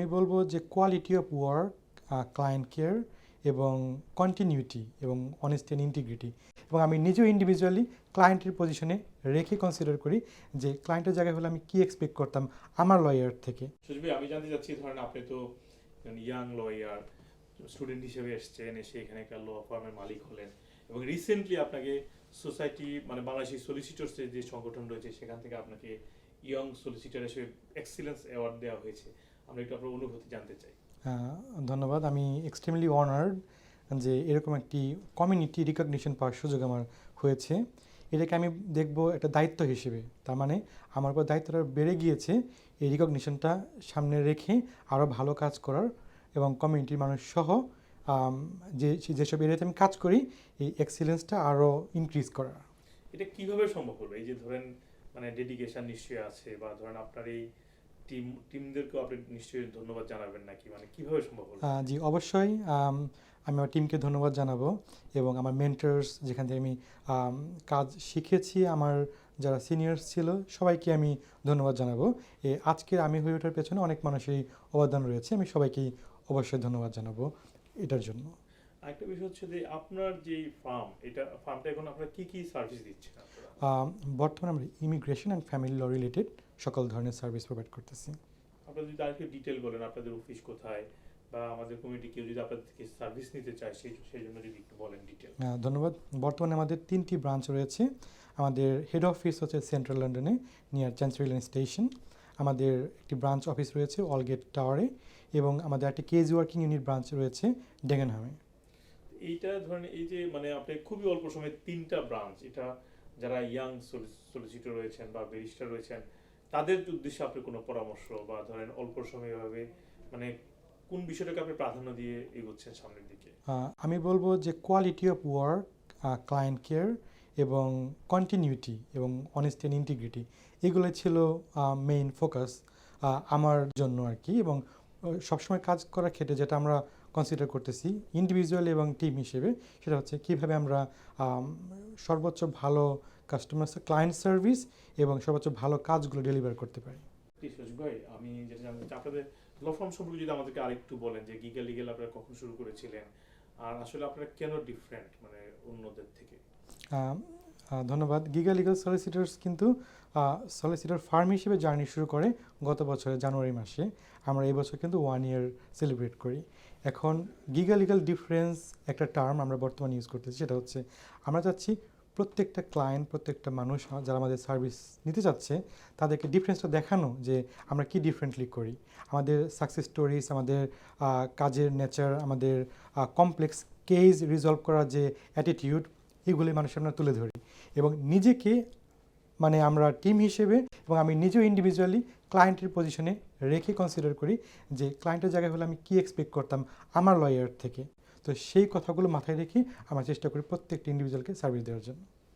আমি বলব যে quality of work client care এবং কন্টিনিউটি এবং অনেস্টি অ্যান্ড ইন্টিগ্রিটি এবং আমি নিজেও ইন্ডিভিজুয়ালি ক্লায়েন্টের পজিশনে রেখে কনসিডার করি যে ক্লায়েন্টের জায়গায় হলে আমি কী এক্সপেক্ট করতাম আমার লয়ার থেকে। আমি জানতে চাচ্ছি, ধরেন আপনি তো ইয়াং লয়ার স্টুডেন্ট হিসেবে এসেছেন, এসে এখানে একটা ল ফার্মের মালিক হলেন এবং রিসেন্টলি আপনাকে সোসাইটি মানে বাংলাদেশি সলিসিটরসের যে সংগঠন রয়েছে, সেখান থেকে আপনাকে ইয়ং সলিসিটর হিসেবে এক্সিলেন্স অ্যাওয়ার্ড দেওয়া হয়েছে। আমরা একটু আপনার অনুভূতি জানতে চাই। ধন্যবাদ। আমি এক্সট্রিমলি অনার্ড যে এরকম একটি কমিউনিটি রিকগনিশন পাওয়ার সুযোগ আমার হয়েছে। এটাকে আমি দেখব একটা দায়িত্ব হিসেবে। তার মানে আমার উপর দায়িত্বটা বেড়ে গিয়েছে এই রিকগনিশনটা সামনে রেখে আরও ভালো কাজ করার এবং কমিউনিটির মানুষ সহ যে যেসব এরিয়াতে আমি কাজ করি এই এক্সিলেন্সটা আরও ইনক্রিজ করা এটা কীভাবে সম্ভব হলো? এই যে ধরেন মানে ডেডিকেশন নিশ্চয়ই আছে বা ধরেন আপনার এই টিম টিমদেরকেও আপনি নিশ্চয়ই ধন্যবাদ জানাবেন নাকি? মানে কীভাবে সম্ভব হলো? জি, অবশ্যই, আমি আমার টিমকে ধন্যবাদ জানাব এবং আমার মেন্টার্স যেখান থেকে আমি কাজ শিখেছি, আমার যারা সিনিয়র্স ছিল, সবাইকে আমি ধন্যবাদ জানাব। এ, আজকের আমি হয়ে ওঠার পেছনে অনেক মানুষেরই অবদান রয়েছে, আমি সবাইকেই অবশ্যই ধন্যবাদ জানাব এটার জন্য। আরেকটা বিষয় হচ্ছে যে আপনার যে ফার্ম এটা ফার্মটা এখন আপনারা কি কি সার্ভিস দিচ্ছেন বর্তমানে আমরা immigration and family law related সকল ধরনের সার্ভিস প্রোভাইড করতেছি। আপনারা যদি আরেকটু ডিটেল বলেন আপনাদের অফিস কোথায় বা আমাদের কমিটি কেউ যদি আপনাদের থেকে সার্ভিস নিতে চায় সেই সেই জন্য যদি একটু বলেন ডিটেল ধন্যবাদ। বর্তমানে আমাদের তিনটি ব্রাঞ্চ রয়েছে। আমাদের হেড অফিস হচ্ছে সেন্ট্রাল লন্ডনে নিয়ার চ্যান্সেরিলেন স্টেশন আমাদের একটি ব্রাঞ্চ অফিস রয়েছে অলগেট টাওয়ারে এবং আমাদের একটি কেজ ওয়ার্কিং ইউনিট ব্রাঞ্চ রয়েছে ডেগেনহামে এইটা ধরেন এই যে মানে আপনি খুবই অল্প সময়ে তিনটা ব্রাঞ্চ এটা যারা ইয়াং সলিসিটর রয়েছেন বা ব্যারিস্টার রয়েছেন, তাদের উদ্দেশ্যে আপনি কোনো পরামর্শ বা ধরেন অল্প সময়ে ভাবে মানে কোন বিষয়টাকে আপনি প্রাধান্য দিয়ে এগোচ্ছেন সামনের দিকে? আমি বলব যে quality of work client care এবং কন্টিনিউটি এবং অনেস্টি অ্যান্ড ইন্টিগ্রিটি এগুলো ছিল মেইন ফোকাস আমার জন্য আর কি এবং সবসময় কাজ করার ক্ষেত্রে যেটা আমরা কনসিডার করতেছি ইন্ডিভিজুয়াল এবং টিম হিসেবে সেটা হচ্ছে কীভাবে আমরা সর্বোচ্চ ভালো কাস্টমার ক্লায়েন্ট সার্ভিস এবং সর্বোচ্চ ভালো কাজগুলো ডেলিভার করতে পারি। ভাই আমি যেটা জানতে চাই আপনাদের ল ফার্ম সম্পর্কে যদি আমাদেরকে আরেকটু বলেন যে গিগা লিগেল আপনারা কখন শুরু করেছিলেন? আর আসলে আপনারা কেন ডিফারেন্ট মানে অন্যদের থেকে? ধন্যবাদ। গিগা লিগাল সলিসিটার্স কিন্তু সলিসিটার ফার্ম হিসেবে জার্নি শুরু করে গত বছরের জানুয়ারি মাসে। আমরা এই বছর কিন্তু ওয়ান ইয়ার সেলিব্রেট করি। এখন গিগা লিগাল ডিফারেন্স একটা টার্ম আমরা বর্তমানে ইউজ করতেছি, সেটা হচ্ছে আমরা চাচ্ছি প্রত্যেকটা ক্লায়েন্ট প্রত্যেকটা মানুষ যারা আমাদের সার্ভিস নিতে চাচ্ছে, তাদেরকে ডিফারেন্সটা দেখানো যে আমরা কি ডিফারেন্টলি করি। আমাদের সাকসেস স্টোরিজ আমাদের কাজের নেচার আমাদের কমপ্লেক্স কেস রিজলভ করার যে অ্যাটিটিউড এগুলি মানুষের আমরা তুলে ধরি। এবং নিজেকে মানে আমরা টিম হিসেবে এবং আমি নিজেও ইন্ডিভিজুয়ালি ক্লায়েন্টের পজিশনে রেখে কনসিডার করি যে ক্লায়েন্টের জায়গায় হলে আমি কী এক্সপেক্ট করতাম আমার লয়ার থেকে। তো সেই কথাগুলো মাথায় রেখে আমরা চেষ্টা করি প্রত্যেকটি ইন্ডিভিজুয়ালকে সার্ভিস দেওয়ার জন্য।